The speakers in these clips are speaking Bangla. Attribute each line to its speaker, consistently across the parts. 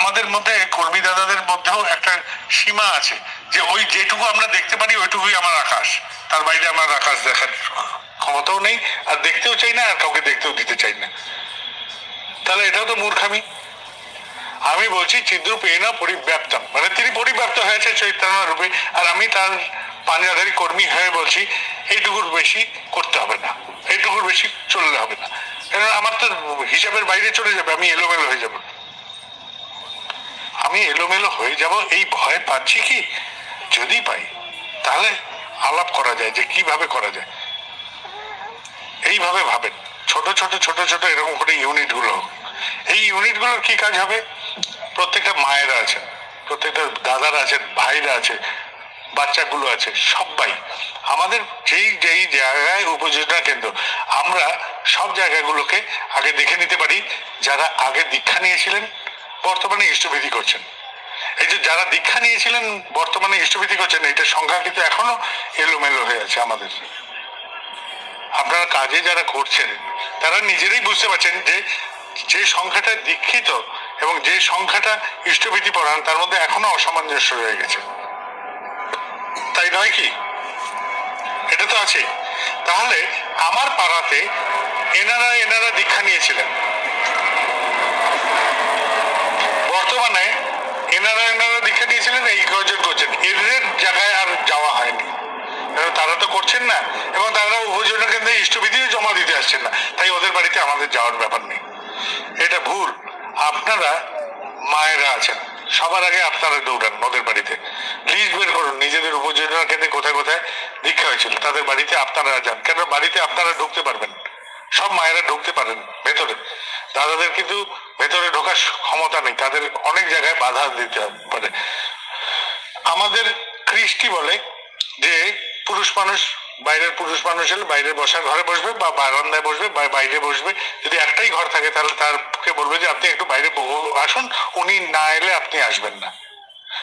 Speaker 1: আমাদের মধ্যে কর্মী দাদাদের মধ্যেও একটা সীমা আছে যে ওই যেটুকু আমরা দেখতে পারি, ওইটুকুই আমার আকাশ। তার বাইরে আমার আকাশ দেখার ক্ষমতাও নেই, আর দেখতেও চাই না, আর কাউকে দেখতেও দিতে চাই না। তাহলে এটাও তো মূর্খামি। আমি বলছি চিদ্রূপ এ না পরিব্যাপ্তম মানে তিনি পরিব্যাপ্ত হয়েছে চৈতন্য রূপে, আর আমি তার পাঞ্জাধারী কর্মী হয়ে বলছি, এইটুকুর বেশি করতে হবে না। এইটুকুর বেশি চললে হবে না। কারণ আমার তো হিসাবের বাইরে চলে যাবে, আমি এলোমেলো হয়ে যাব। আমি এলোমেলো হয়ে যাব, এই ভয় পাচ্ছি কি? যদি পাই, তাহলে আলাপ করা যায় যে কীভাবে করা যায়। এইভাবে ভাবেন, ছোট ছোট ছোট ছোট এরকম করে ইউনিটগুলো এই ইউনিটগুলোর কি কাজ হবে? প্রত্যেকটা মায়েরা আছেন, প্রত্যেকটা দাদারা আছেন, ভাইরা আছে, বাচ্চাগুলো আছে, সবাই। আমাদের যেই যেই জায়গায় উপযোজনা কেন্দ্র, আমরা সব জায়গাগুলোকে আগে দেখে নিতে পারি। যারা আগে দীক্ষা নিয়েছিলেন বর্তমানে ইষ্টবিধি করছেন। এই যে যারা দীক্ষা নিয়েছিলেন, বর্তমানে ইষ্টবিধি করছেন এটার সংখ্যা কিন্তু এখনও এলোমেলো হয়ে আছে আমাদের। আপনারা কাজে যারা করছেন, তারা নিজেরাই বুঝতে পারছেন যে যে সংখ্যাটা দীক্ষিত এবং যে সংখ্যাটা ইষ্টভীতি পড়ান তার মধ্যে এখনও অসামঞ্জস্য রয়ে গেছে। তাই নয় কি? এটা তো আছে তাহলে আমার পাড়াতে এনারা এনারা দীক্ষা নিয়েছিলেন বর্তমানে এনারা এনারা দীক্ষা নিয়েছিলেন এই কজন করছেন। এদের জায়গায় আর যাওয়া হয়নি। তারা তো করছেন না, এবং তারা উপযোজনা কেন্দ্রে ইষ্টবিধিও জমা দিতে আসছেন না। তাই ওদের বাড়িতে আমাদের যাওয়ার ব্যাপার নেই। এটা ভুল। আপনারা মায়েরা আছেন। সবার আগে আপনারা দৌড়ান ওদের বাড়িতে। লিস্ট বের করুন, নিজেদের উপযোজনা কেন্দ্রে কোথায় কোথায় দীক্ষা হয়েছিল। তাদের বাড়িতে আপনারা যান। কেন? বাড়িতে আপনারা ঢুকতে পারবেন সব মায়েরা ঢুকতে পারেন ভেতরে। দাদাদের কিন্তু ভেতরে ঢোকার ক্ষমতা নেই। তাদের অনেক জায়গায় বাধা দিতে পারে। আমাদের কৃষ্টি বলে যে পুরুষ মানুষ বাইরের পুরুষ মানুষ হলে বাইরে বসার ঘরে বসবে বা বারান্দায় বসবে বা বাইরে বসবে। যদি একটাই ঘর থাকে তাহলে তারকে বলবে যে আপনি একটু বাইরে আসুন, উনি না এলে আপনি আসবেন না।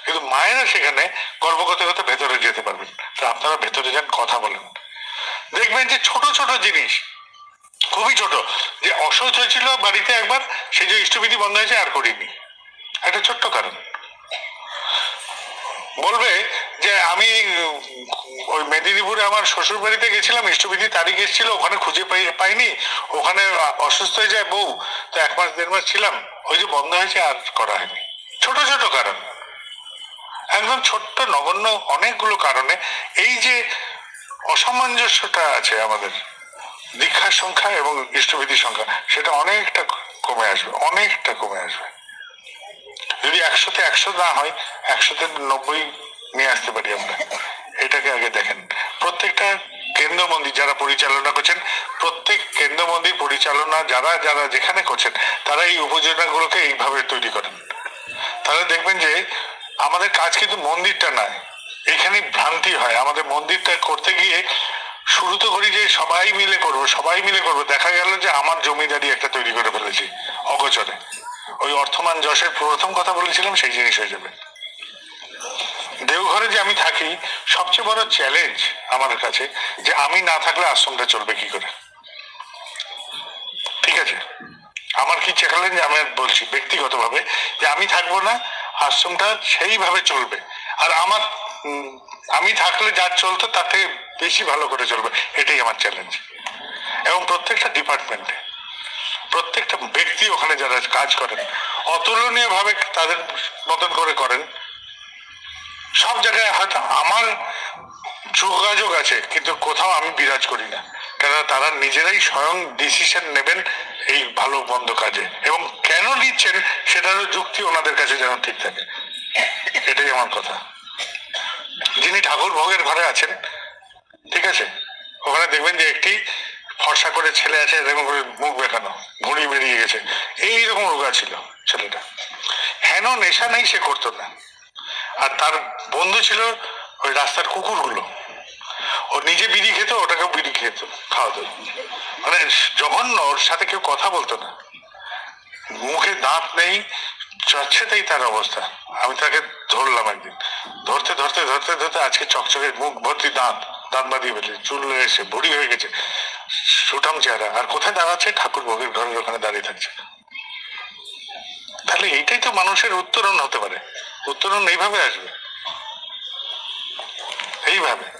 Speaker 1: কিন্তু মায়েরা সেখানে করতে করতে ভেতরে যেতে পারবেন তো আপনারা ভেতরে যান, কথা বলেন। দেখবেন যে ছোট ছোট জিনিস খুবই ছোট। যে অসহ্য হয়েছিল বাড়িতে একবার, সেই যে ইষ্টবিধি বন্ধ হয়েছে, আর করিনি। একটা ছোট্ট কারণ। বলবে যে আমি ওই মেদিনীপুরে আমার শ্বশুর বাড়িতে গেছিলাম ইষ্টবিধি তারিখ এসেছিল ওখানে খুঁজে পাই, পাইনি। ওখানে অসুস্থ হয়ে যায় বউ, তো এক মাস, দেড় মাস ছিলাম। ওই যে বন্ধ হয়েছে, আর করা হয়নি। ছোট ছোট কারণ। একদম ছোট্ট, নগণ্য অনেকগুলো কারণে এই যে অসামঞ্জস্যটা আছে আমাদের দীক্ষার সংখ্যা এবং ইষ্টবিধির সংখ্যা, সেটা অনেকটা কমে আসবে, অনেকটা কমে আসবে। যদি একশোতে একশো না হয়, একশোতে নব্বই নিয়ে আসতে পারি আমরা। এটাকে আগে দেখেন। প্রত্যেকটা কেন্দ্র মন্দির যারা পরিচালনা করছেন, প্রত্যেক কেন্দ্র মন্দির পরিচালনা যারা যারা যেখানে করছেন, তারা এই উপযোজনাগুলোকে এইভাবে তৈরি করেন। তাহলে দেখবেন যে, আমাদের কাজ কিন্তু মন্দিরটা নয়, এখানে ভ্রান্তি হয়। আমাদের মন্দিরটা করতে গিয়ে শুরু তো করি যে সবাই মিলে করব, সবাই মিলে করব। দেখা গেল যে আমার জমিদারি একটা তৈরি করে ফেলেছি, অগোচরে। ওই অর্থমান যশের প্রথম কথা বলেছিলাম, সেই জিনিস হয়ে যাবে। দেওঘরে যে আমি থাকি, সবচেয়ে বড় চ্যালেঞ্জ আমার কাছে, যে আমি না থাকলে আশ্রমটা চলবে কি করে? ঠিক আছে? আমার কি চ্যালেঞ্জ আমি বলছি ব্যক্তিগতভাবে যে আমি থাকব না, আশ্রমটা সেইভাবে চলবে। আর আমার আমি থাকলে যা চলতো, তার থেকে বেশি ভালো করে চলবে। এটাই আমার চ্যালেঞ্জ এবং প্রত্যেকটা ডিপার্টমেন্টে প্রত্যেকটা ব্যক্তি ওখানে যারা কাজ করেন অতুলনীয় ভাবে তাদের মতন করে করেন। সব জায়গায় হয়তো আমার যোগাযোগ আছে, কিন্তু কোথাও আমি বিরাজ করি না। কেননা তারা নিজেরাই স্বয়ং ডিসিশন নেবেন এই ভালো মন্দ কাজে। এবং কেন নিচ্ছেন, সেটারও যুক্তি ওনাদের কাছে যেন ঠিক থাকে। এটাই আমার কথা। যিনি ঠাকুর ভোগের ঘরে আছেন। ঠিক আছে? ওখানে দেখবেন যে একটি ফর্সা করে ছেলে আছে, এরকম করে মুখ বেঁকানো ভুঁড়ি বেরিয়ে গেছে। এইরকম রোগা ছিল ছেলেটা। হেন নেশা নেই সে করতো না। আর তার বন্ধু ছিল ওই রাস্তার কুকুরগুলো। ও নিজে বিড়ি খেত, ওটাকেও বিড়ি খেত, খাওয়াতো। মানে জঘন্য, ওর সাথে কেউ কথা বলতো না। মুখে দাঁত নেই যাচ্ছে তাই তার অবস্থা। আমি তাকে ধরলাম একদিন। ধরতে ধরতে আজকে চকচকে মুখ ভর্তি দাঁত দাঁত বাঁধিয়ে ফেলেছে, চুল এসে ভুড়ি হয়ে গেছে। সুঠাম চেহারা। আর কোথায় দাঁড়াচ্ছে? ঠাকুর ভোগের ঘরের ওখানে দাঁড়িয়ে থাকছে। তাহলে এইটাই তো মানুষের উত্তরণ হতে পারে। উত্তরণ এইভাবে আসবে। এইভাবে।